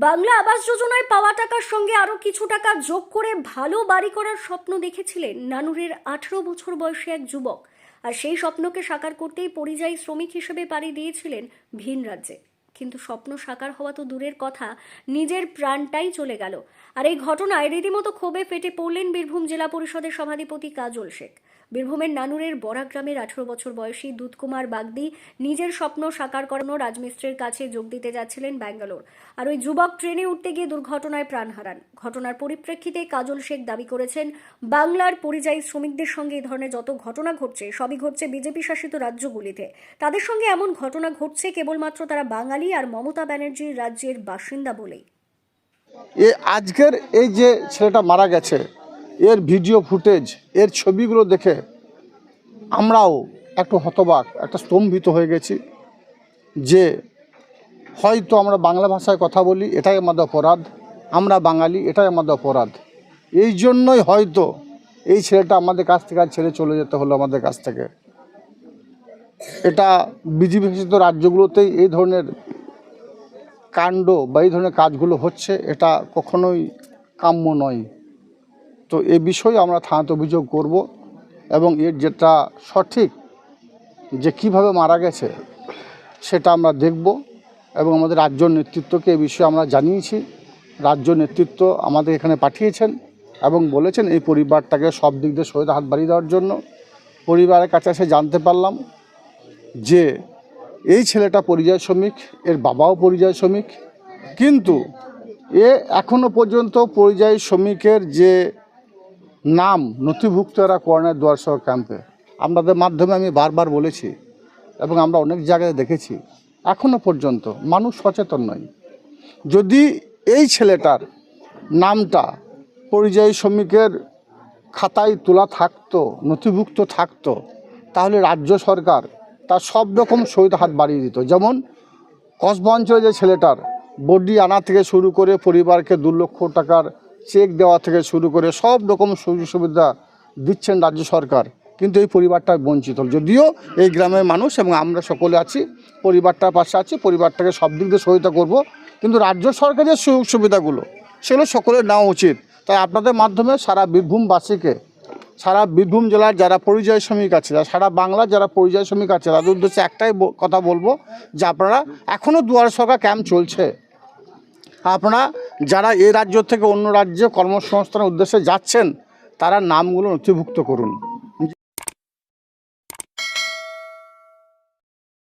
বাংলা আবাস যোজনায় পাওয়া টাকার সঙ্গে আরও কিছু টাকা যোগ করে ভালো বাড়ি করার স্বপ্ন দেখেছিলেন নানুরের আঠেরো বছর বয়সী এক যুবক। আর সেই স্বপ্নকে সাকার করতেই পরিযায়ী শ্রমিক হিসেবে পাড়ি দিয়েছিলেন ভিন রাজ্যে। কিন্তু স্বপ্ন সাকার হওয়া তো দূরের কথা, নিজের প্রাণটাই চলে গেল। আর এই ঘটনায় রীতিমতো ক্ষোভে ফেটে পড়লেন বীরভূম জেলা পরিষদের সভাধিপতি কাজল শেখ। বীরভূমের নানুরের বরা গ্রামের আঠেরো বছর বয়সী দুধকুমার বাগদি নিজের স্বপ্ন সাকার করানো রাজমিস্ত্রির কাছে যোগ দিতে যাচ্ছিলেন ব্যাঙ্গালোর। আর ওই যুবক ট্রেনে উঠতে গিয়ে দুর্ঘটনায় প্রাণ হারান। ঘটনার পরিপ্রেক্ষিতে কাজল শেখ দাবি করেছেন, বাংলার পরিযায়ী শ্রমিকদের সঙ্গে এই ধরনের যত ঘটনা ঘটছে, সবই ঘটছে বিজেপি শাসিত রাজ্যগুলিতে। তাদের সঙ্গে এমন ঘটনা ঘটছে কেবলমাত্র তারা বাঙালি আর মমতা ব্যানার্জির রাজ্যের বাসিন্দা বলেই। আজকের এই যে ছেলেটা মারা গেছে এর ভিডিও ফুটেজ, এর ছবিগুলো দেখে আমরাও একটু হতবাক, একটা স্তম্ভিত হয়ে গেছি যে হয়তো আমরা বাংলা ভাষায় কথা বলি, এটাই আমাদের অপরাধ, আমরা বাঙালি, এটাই আমাদের অপরাধ। এই জন্যই হয়তো এই ছেলেটা আমাদের কাছ থেকে আজ ছেড়ে চলে যেতে হলো আমাদের কাছ থেকে। এটা বিজেপি শাসিত রাজ্যগুলোতেই এই ধরনের কাণ্ড বা এই ধরনের কাজগুলো হচ্ছে, এটা কখনোই কাম্য নয়। তো এ বিষয়ে আমরা থানাতে অভিযোগ করব এবং এর যেটা সঠিক যে কীভাবে মারা গেছে সেটা আমরা দেখব এবং আমাদের রাজ্য নেতৃত্বকে এ বিষয়ে আমরা জানিয়েছি। রাজ্য নেতৃত্ব আমাদের এখানে পাঠিয়েছেন এবং বলেছেন এই পরিবারটাকে সব দিক দিয়ে সহিত হাত বাড়িয়ে দেওয়ার জন্য। পরিবারের কাছে এসে জানতে পারলাম যে এই ছেলেটা পরিযায়ী শ্রমিক, এর বাবাও পরিযায়ী শ্রমিক। কিন্তু এ এখনও পর্যন্ত পরিযায়ী শ্রমিকের যে নাম নথিভুক্ত এরা কর্ণের দুয়ারসহ ক্যাম্পে আপনাদের মাধ্যমে আমি বারবার বলেছি এবং আমরা অনেক জায়গায় দেখেছি, এখনও পর্যন্ত মানুষ সচেতন নয়। যদি এই ছেলেটার নামটা পরিযায়ী শ্রমিকের খাতায় তোলা থাকতো, নথিভুক্ত থাকতো, তাহলে রাজ্য সরকার তার সব রকম সহিত হাত বাড়িয়ে দিত। যেমন কসবা অঞ্চলে যে ছেলেটার বডি আনা থেকে শুরু করে পরিবারকে দু লক্ষ টাকার চেক দেওয়া থেকে শুরু করে সব রকম সুযোগ সুবিধা দিচ্ছেন রাজ্য সরকার। কিন্তু এই পরিবারটা বঞ্চিত। যদিও এই গ্রামের মানুষ এবং আমরা সকলে আছি, পরিবারটার পাশে আছি, পরিবারটাকে সব দিক দিয়ে সহায়তা করব। কিন্তু রাজ্য সরকারের সুযোগ সুবিধাগুলো, সেগুলো সকলের নেওয়া উচিত। তাই আপনাদের মাধ্যমে সারা বীরভূমবাসীকে, সারা বীরভূম জেলার যারা পরিযায়ী শ্রমিক আছে সারা বাংলার যারা পরিযায়ী শ্রমিক আছে, তাদের উদ্দেশ্যে একটাই কথা বলব যে আপনারা এখনও দুয়ার সরকার ক্যাম্প চলছে। আপনারা যারা এ রাজ্য থেকে অন্য রাজ্যে কর্মসংস্থানের উদ্দেশ্যে যাচ্ছেন তারা নামগুলো নথিভুক্ত করুন।